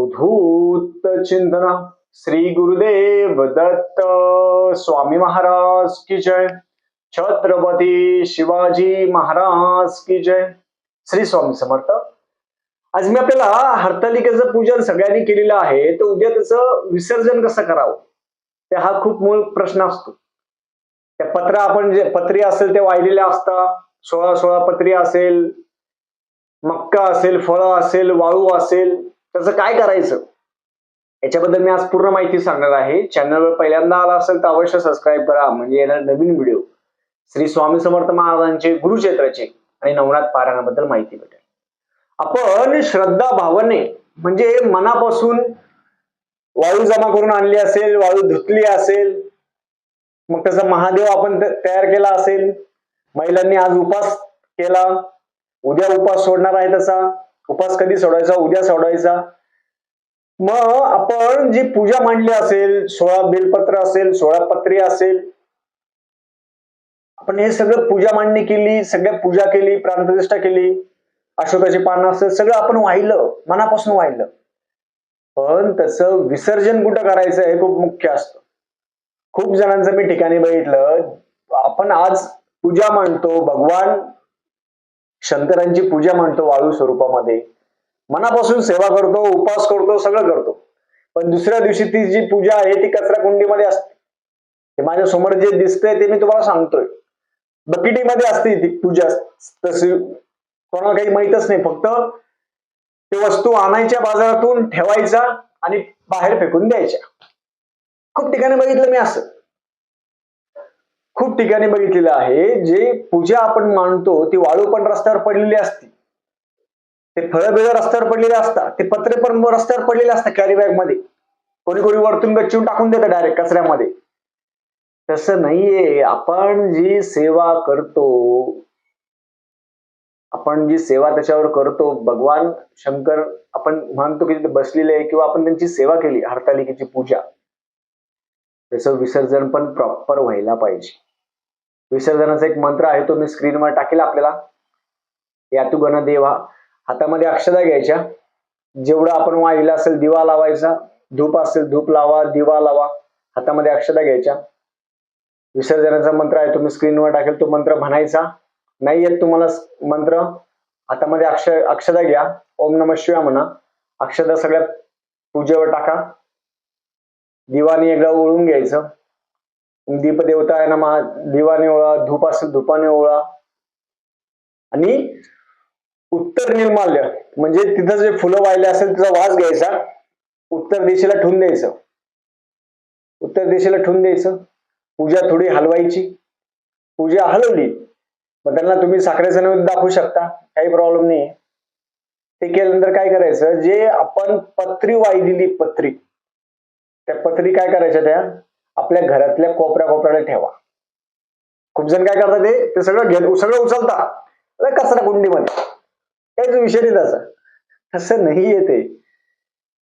अवधूत चिंतन। श्री गुरुदेव दत्त। स्वामी महाराज की जय। छत्रपती शिवाजी महाराज की जय। श्री स्वामी समर्थ। आज मी आपल्याला हरतालिकेचं पूजन सगळ्यांनी केलेलं आहे तर उद्या त्याचं विसर्जन कसं करावं? ते हा खूप मूळ प्रश्न असतो. त्या पत्र आपण जे पत्री असेल ते वाहिलेल्या असतात. सोळा सोळा पत्री असेल मक्का असेल फळं असेल वाळू असेल त्याचं काय करायचं? याच्याबद्दल मी आज पूर्ण माहिती सांगणार आहे. चॅनलवर पहिल्यांदा आला असेल तर अवश्य सबस्क्राईब करा. म्हणजे येणार नवीन व्हिडिओ श्री स्वामी समर्थ महाराजांचे गुरुक्षेत्राचे आणि नवनाथ पारायणाबद्दल माहिती भेटेल. आपण श्रद्धा भावने म्हणजे मनापासून वाळू जमा करून आणली असेल वाळू धुतली असेल मग त्याचा महादेव आपण तयार केला असेल महिलांनी आज उपास केला उद्या उपास सोडणार आहे त्याचा उपास कधी सोडायचा उद्या सोडायचा? मग आपण जी पूजा मांडली असेल सोळा बेलपत्र असेल सोळा पत्री असेल आपण हे सगळं पूजा मांडणी केली सगळ्या पूजा केली प्राणप्रतिष्ठा केली अशोकाची पानं असेल सगळं आपण वाहिलं मनापासून वाहिलं. पण तसं विसर्जन कुठं करायचं हे खूप मुख्य असतं. खूप जणांचं मी ठिकाणी बघितलं आपण आज पूजा मांडतो भगवान शंकरांची पूजा म्हणतो वाळू स्वरूपामध्ये. मनापासून सेवा करतो उपास करतो सगळं करतो. पण दुसऱ्या दिवशी ती जी पूजा आहे ती कचरा कुंडीमध्ये असते. ते माझ्यासमोर जे दिसतंय ते मी तुम्हाला सांगतोय. बकिटीमध्ये असते ती पूजा. तशी कोणाला काही माहीतच नाही. फक्त ते वस्तू आणायच्या बाजारातून ठेवायच्या आणि बाहेर फेकून द्यायच्या. खूप ठिकाणी बघितलं मी असं. खूप ठिकाणी बघितलेलं आहे जे पूजा आपण मानतो ती वाळू पण रस्त्यावर पडलेली असते. ते फळं बिळं रस्त्यावर पडलेले असतात ते पत्रे पण रस्त्यावर पडलेले असतात कॅरी बॅगमध्ये. कोणी कोणी वरतून गच्चून टाकून देतं डायरेक्ट कचऱ्यामध्ये. तसं नाहीये आपण जी सेवा करतो आपण जी सेवा त्याच्यावर करतो भगवान शंकर आपण मानतो की तिथे बसलेले आहे किंवा आपण त्यांची सेवा केली हरतालिकेची पूजा. त्याचं विसर्जन पण प्रॉपर व्हायला पाहिजे. विसर्जनाचा एक मंत्र आहे तो मी स्क्रीनवर टाकेल आपल्याला. यातू गण देवा. हातामध्ये अक्षदा घ्यायच्या. जेवढं आपण वाहिलं असेल दिवा लावायचा. धूप असेल धूप लावा दिवा लावा. हातामध्ये अक्षदा घ्यायच्या. विसर्जनाचा मंत्र आहे तुम्ही स्क्रीनवर टाकेल. तो मंत्र म्हणायचा नाही येत तुम्हाला मंत्र? हातामध्ये अक्ष अक्षदा घ्या. ओम नम शिवा म्हणा. अक्षदा सगळ्या पूजेवर टाका. दिवाने एकदा ओळून घ्यायचं. दीप देवता आहे ना दिवाने ओळा धूप असेल धुपाने ओळा. आणि उत्तर निर्माल्य म्हणजे तिथं जे फुलं वाहिले असेल तिचा वास घ्यायचा. उत्तर दिशेला ठेवून द्यायचं. उत्तर दिशेला ठेवून द्यायचं. पूजा थोडी हलवायची. पूजा हलवली मग त्यांना तुम्ही साखरेचं नैवेद्य दाखवू शकता. काही प्रॉब्लेम नाही ते केल्यानंतर काय करायचं जे आपण पत्री वाहिलेली पत्री त्या पत्री काय करायच्या त्या? आपल्या घरातल्या कोपऱ्या कोपऱ्याला ठेवा. खूप जण काय करतात ते ते सगळं घेत सगळं उचलता. कचरा कुंडीमध्ये. काहीच विषय नाही त्याचा. तसं नाही ते.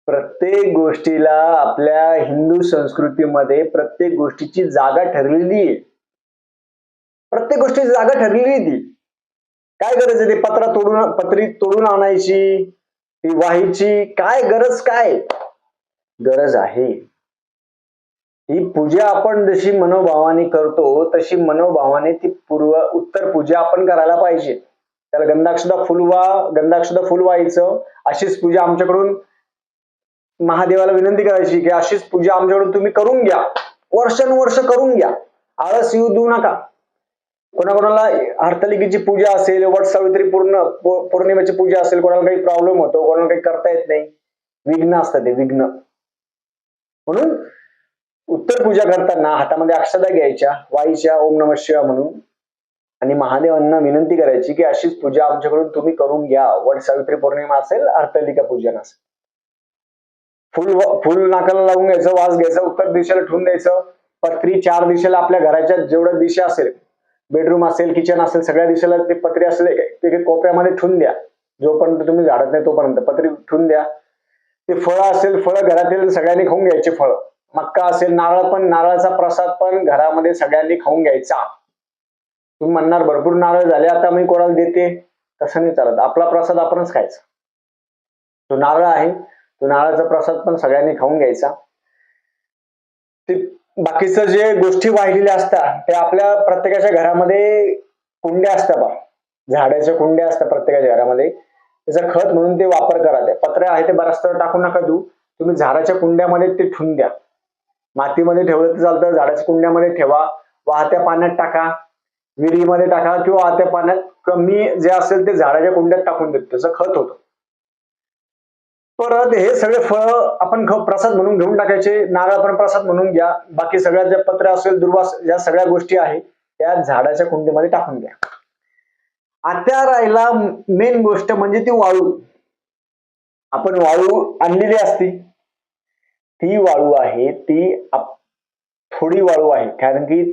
प्रत्येक गोष्टीला आपल्या हिंदू संस्कृतीमध्ये प्रत्येक गोष्टीची जागा ठरलेली आहे. प्रत्येक गोष्टीची जागा ठरलेली ती. काय आहे ती? पत्रा तोडून पत्री तोडून आणायची ती व्हायची काय गरज काय? गरज आहे. ही पूजा आपण जशी मनोभावाने करतो तशी मनोभावाने ती पूर्व उत्तर पूजा आपण करायला पाहिजे. त्याला गंधाक्षदा फुलवा गंधाक्षदा फुल व्हायचं अशीच पूजा आमच्याकडून महादेवाला विनंती करायची की अशीच पूजा आमच्याकडून तुम्ही करून घ्या. वर्षानुवर्ष करून घ्या. आळस येऊ देऊ नका. कोणाकोणाला हरतालिकेची पूजा असेल वट सावित्री पूर्ण पौर्णिमेची पूजा असेल कोणाला काही प्रॉब्लेम होतो कोणाला काही करता येत नाही. विघ्न असतात ते विघ्न. म्हणून उत्तर पूजा करताना हातामध्ये अक्षदा घ्यायच्या वाईच्या ओम नम शिवा म्हणून. आणि महादेवांना विनंती करायची की अशीच पूजा आमच्याकडून तुम्ही करून घ्या. वट सावित्री पौर्णिमा असेल अर्थलिका पूजन असेल. फुल फुल नाकाला लावून घ्यायचं वास घ्यायचं उत्तर दिशेला ठेवून द्यायचं. पत्री चार दिशेला आपल्या घराच्या जेवढ्या दिशा असेल बेडरूम असेल किचन असेल सगळ्या दिशेला ते पत्री असेल ते कोपऱ्यामध्ये ठेवून द्या. जोपर्यंत तुम्ही झाडत नाही तोपर्यंत पत्री ठेवून द्या. ते फळं असेल फळं घरातील सगळ्यांनी खाऊन घ्यायचे फळं. मक्का असेल नारळ पण नारळाचा प्रसाद पण घरामध्ये सगळ्यांनी खाऊन घ्यायचा. तुम्ही म्हणणार भरपूर नारळ झाले आता मी कोणाला देते? तसं नाही चालत. आपला प्रसाद आपणच खायचा. तो नारळ आहे तो नारळाचा प्रसाद पण सगळ्यांनी खाऊन घ्यायचा. ते बाकीचं जे गोष्टी वाहिलेल्या असतात ते आपल्या प्रत्येकाच्या घरामध्ये कुंड्या असतात बा. झाडाच्या कुंड्या असतात प्रत्येकाच्या घरामध्ये. त्याचा खत म्हणून ते वापर करा. ते पत्र आहे ते बराच टाकू नका देऊ. तुम्ही झाडाच्या कुंड्यामध्ये ते ठेवून द्या. मातीमध्ये ठेवलं तर चालतं झाडाच्या कुंड्यामध्ये ठेवा वाहत्या पाण्यात टाका विहिरीमध्ये टाका किंवा वाहत्या पाण्यात कमी जे असेल ते झाडाच्या कुंड्यात टाकून देतो त्याचं खत होतं. परत हे सगळे फळ आपण प्रसाद म्हणून घेऊन टाकायचे नारळ पण प्रसाद म्हणून घ्या बाकी सगळ्या ज्या पत्र असेल दुर्वास ज्या सगळ्या गोष्टी आहेत त्या झाडाच्या कुंडीमध्ये टाकून द्या. आता राहिला मेन गोष्ट म्हणजे ती वाळू. आपण वाळू आणलेली असती. ती वाळू आहे ती थोडी वाळू आहे. कारण की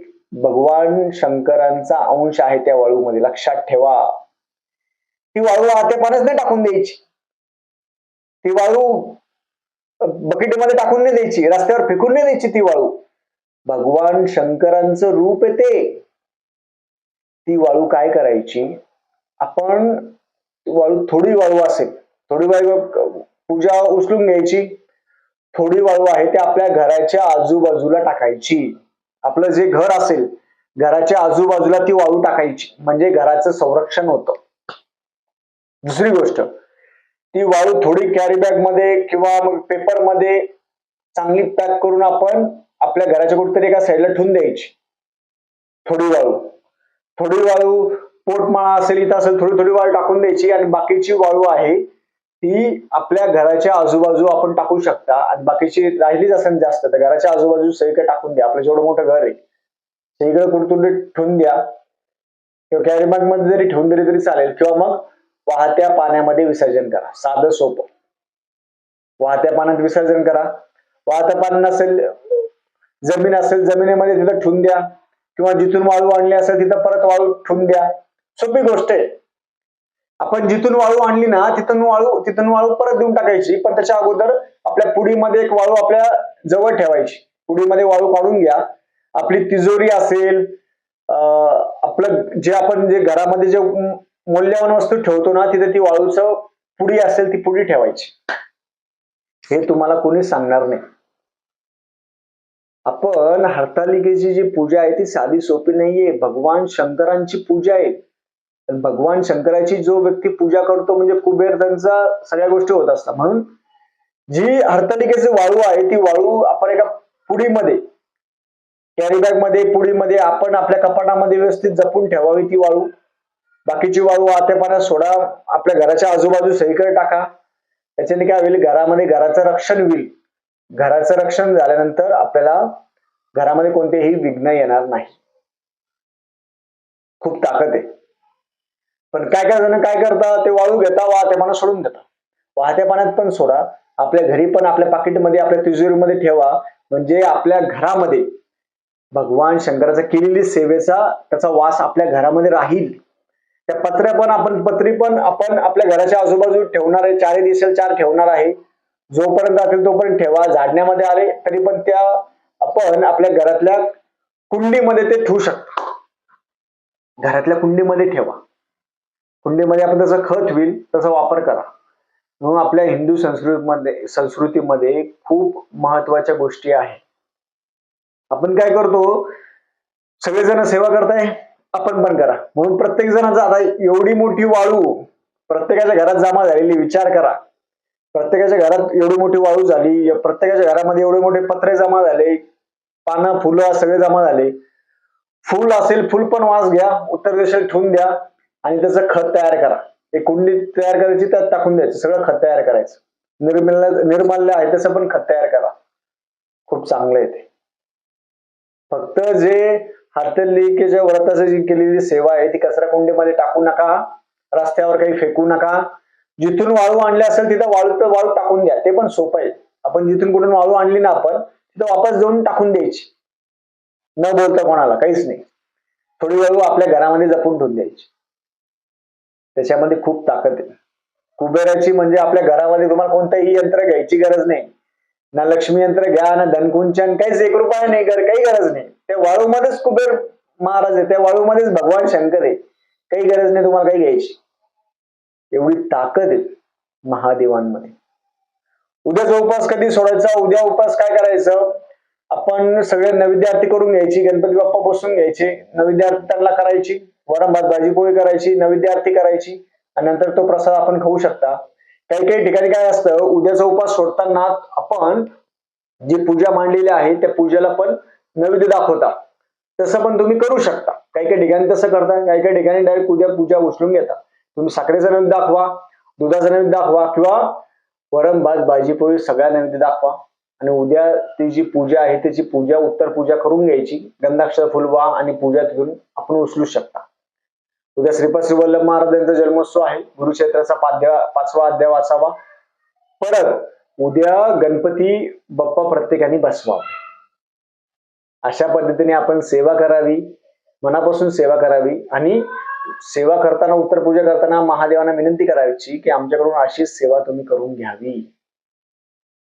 भगवान शंकरांचा अंश आहे त्या वाळूमध्ये. लक्षात ठेवा. ती वाळू आतेपणच नाही टाकून द्यायची. ती वाळू बकेटमध्ये टाकून नाही द्यायची. रस्त्यावर फेकून नाही द्यायची ती वाळू. भगवान शंकरांचं रूप येते ती वाळू काय करायची? आपण वाळू थोडी वाळू असेल. थोडी वाळू पूजा उचलून घ्यायची. थोडी वाळू आहे ते आपल्या घराच्या आजूबाजूला टाकायची. आपलं जे घर असेल घराच्या आजूबाजूला ती वाळू टाकायची. म्हणजे घराचं संरक्षण होतं. दुसरी गोष्ट ती वाळू थोडी कॅरी बॅगमध्ये किंवा मग पेपरमध्ये चांगली पॅक करून आपण आपल्या घराच्या कुठेतरी एका साईडला ठेवून द्यायची. थोडी वाळू. थोडी वाळू पोटमाळा असेल इथं असेल थोडी थोडी वाळू टाकून द्यायची आणि बाकीची वाळू आहे ती आपल्या घराच्या आजूबाजू आपण टाकू शकता. आणि बाकीची राहिलीच असेल जास्त तर घराच्या आजूबाजू सगळीकडे टाकून द्या. आपलं जेवढं मोठं घर आहे सगळीकडे कुठतुंडी ठेवून द्या. किंवा कॅरी बॅगमध्ये जरी ठेवून दिली तरी चालेल. किंवा मग वाहत्या पाण्यामध्ये विसर्जन करा. साधं सोपं. वाहत्या पाण्यात विसर्जन करा. वाहत्या पाणी नसेल जमीन असेल जमिनीमध्ये तिथं ठेवून द्या. किंवा जिथून वाळू आणली असेल तिथं परत वाळू ठेवून द्या. सोपी गोष्ट आहे. आपण जिथून वाळू आणली ना तिथून वाळू तिथून वाळू परत देऊन टाकायची पण त्याच्या अगोदर आपल्या पुडीमध्ये एक वाळू आपल्या जवळ ठेवायची. पुडीमध्ये वाळू काढून घ्या. आपली तिजोरी असेल अं, आपलं जे आपण जे घरामध्ये जे मौल्यवान वस्तू ठेवतो ना तिथे ती वाळूचं पुडी असेल ती पुडी ठेवायची. हे तुम्हाला कोणी सांगणार नाही. आपण हरतालिकेची जी पूजा आहे ती साधी सोपी नाहीये. भगवान शंकरांची पूजा आहे. भगवान शंकराची जो व्यक्ती पूजा करतो म्हणजे कुबेर त्यांचा सगळ्या गोष्टी होत असतात. म्हणून जी हर्तलिकेची वाळू आहे ती वाळू आपण एका पुडीमध्ये कॅरी बॅगमध्ये पुडीमध्ये आपण आपल्या कपाटामध्ये व्यवस्थित जपून ठेवावी ती वाळू. बाकीची वाळू आतेपाण्यात सोडा आपल्या घराच्या आजूबाजू सगळीकडे टाका. त्याच्याने काय होईल घरामध्ये घराचं रक्षण होईल. घराचं रक्षण झाल्यानंतर आपल्याला घरामध्ये कोणतेही विघ्न येणार नाही. खूप ताकद आहे. पण काय काय जण काय करतात ते वाळू घेता वाहत्या पाण्यात सोडून देतात वाहत्या पाण्यात पण सोडा. आपल्या घरी पण आपल्या पाकिटमध्ये आपल्या तिजोरीमध्ये ठेवा. म्हणजे आपल्या घरामध्ये भगवान शंकराचा केलेली सेवेचा त्याचा वास आपल्या घरामध्ये राहील. त्या पत्र्या पण आपण पत्री पण आपण आपल्या घराच्या आजूबाजू ठेवणार आहे. चारही दिसेल चार ठेवणार आहे. जोपर्यंत असेल तोपर्यंत ठेवा. झाडण्यामध्ये आले तरी पण त्या आपण आपल्या घरातल्या कुंडीमध्ये ते ठेवू शकता. घरातल्या कुंडीमध्ये ठेवा. कुंडीमध्ये आपण त्याचा खत होईल त्याचा वापर करा. म्हणून आपल्या हिंदू संस्कृतीमध्ये संस्कृतीमध्ये खूप महत्त्वाच्या गोष्टी आहेत. आपण काय करतो? सगळेजण सेवा करताय? आपण पण करा. म्हणून प्रत्येक जणांचा आता एवढी मोठी वाळू प्रत्येकाच्या घरात जमा झालेली विचार करा. प्रत्येकाच्या घरात एवढी मोठी वाळू झाली प्रत्येकाच्या घरामध्ये एवढे मोठे पत्रे जमा झाले पानं फुलं सगळे जमा झाले. फुल असेल फुल पण वास घ्या उत्तर दिशेला ठेवून द्या. आणि त्याचं खत तयार करा. एक कुंडी तयार करायची त्यात टाकून द्यायचं. सगळं खत तयार करायचं. निर्मल निर्माल्य आहे तसं पण खत तयार करा. खूप चांगलं आहे ते. फक्त जे हातलिकेच्या व्रताची जी केलेली सेवा आहे ती कचरा कुंडीमध्ये टाकू नका. रस्त्यावर काही फेकू नका. जिथून वाळू आणले असेल तिथं वाळू तर वाळू टाकून द्या. ते पण सोपं आहे. आपण जिथून कुठून वाळू आणली ना आपण तिथं वापस जाऊन टाकून द्यायची. न बोलता कोणाला काहीच नाही. थोडी वाळू आपल्या घरामध्ये जपून ठेवून द्यायची. त्याच्यामध्ये खूप ताकद आहे. कुबेराची म्हणजे आपल्या घरामध्ये तुम्हाला कोणतंही यंत्र घ्यायची गरज नाही. ना लक्ष्मी यंत्र घ्या ना धनकुंचन काहीच एक रुपया नाही कर काही गरज नाही. त्या वाळूमध्येच कुबेर महाराज आहे त्या वाळूमध्येच भगवान शंकर आहे. काही गरज नाही तुम्हाला काही घ्यायची. एवढी ताकद आहे महादेवांमध्ये. उद्याचा उपास कधी सोडायचा? उद्या उपास काय करायचं? आपण सगळे नविद्यार्थी आरती करून घ्यायची गणपती बाप्पा बसून घ्यायचे नविद्यार्थी आरती त्यांना करायची वरंभात भाजीपोळी भाजी पोळी करायची नविद्यार्थी आरती करायची आणि नंतर तो प्रसाद आपण खाऊ शकता. काही काही ठिकाणी काय असतं उद्याचा उपास सोडताना आपण जी पूजा मांडलेली आहे त्या पूजेला पण नैवेद्य दाखवता. तसं पण तुम्ही करू शकता. काही काही ठिकाणी तसं करता काही काही ठिकाणी डायरेक्ट उद्या पूजा उचलून घेता. तुम्ही साखरेचा नैवेद्य दाखवा दुधाचा नैवेद्य दाखवा किंवा वरण भात भाजी पोळी सगळ्या नैवेद्य दाखवा. आणि उद्या ती जी पूजा आहे त्याची पूजा उत्तर पूजा करून घ्यायची गंधाक्षर फुलवा आणि पूजा घेऊन आपण उचलू शकता. उद्या श्रीपाद श्री वल्लभ महाराज यांचा जन्मोत्सव आहे. गुरुक्षेत्राचा पाचवा अध्याय वाचावा. परत उद्या गणपती बाप्पा प्रत्येकाने बसवा अशा पद्धतीने आपण सेवा करावी मनापासून सेवा करावी आणि सेवा करताना उत्तर पूजा करताना महादेवांना विनंती करायची की आमच्याकडून अशीच सेवा तुम्ही करून घ्यावी.